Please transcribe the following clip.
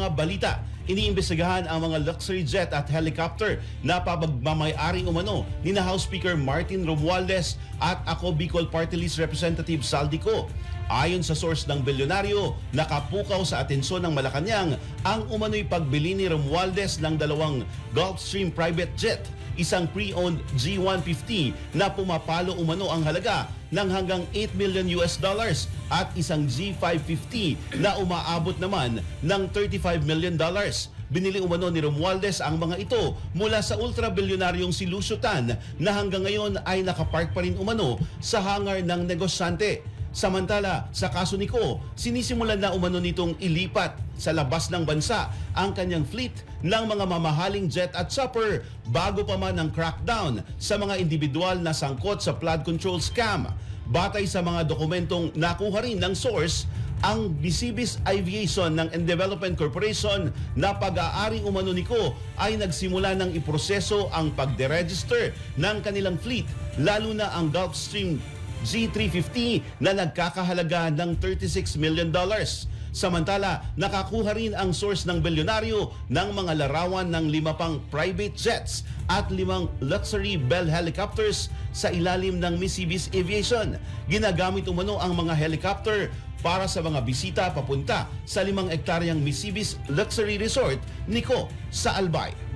mga balita, iniimbestigahan ang mga luxury jet at helicopter na pabagmamayari umano ni na House Speaker Martin Romualdez at ako Bicol Party List Representative Saldico. Ayon sa source ng bilyonaryo, nakapukaw sa atensyon ng Malacanang ang umano'y pagbili ni Romualdez ng dalawang Gulfstream private jet, isang pre-owned G150 na pumapalo umano ang halaga ng hanggang 8 million US dollars at isang G550 na umaabot naman ng 35 million dollars. Binili umano ni Romualdez ang mga ito mula sa ultra-bilyonaryong si Lucio Tan na hanggang ngayon ay nakapark pa rin umano sa hangar ng negosyante. Samantala, sa kaso ni Ko, sinisimulan na umano nitong ilipat sa labas ng bansa ang kanyang fleet ng mga mamahaling jet at chopper bago pa man ang crackdown sa mga individual na sangkot sa flood control scam. Batay sa mga dokumentong nakuha rin ng source, ang Bisibis Aviation ng Development Corporation na pag-aari umano ni Ko ay nagsimula ng iproseso ang pagderegister ng kanilang fleet lalo na ang Gulfstream G350 na nagkakahalaga ng 36 million dollars. Samantala, nakakuha rin ang source ng bilyonaryo ng mga larawan ng lima pang private jets at limang luxury Bell helicopters sa ilalim ng Missibis Aviation. Ginagamit umano ang mga helicopter para sa mga bisita papunta sa limang ektaryang Missibis Luxury Resort, Nico, sa Albay.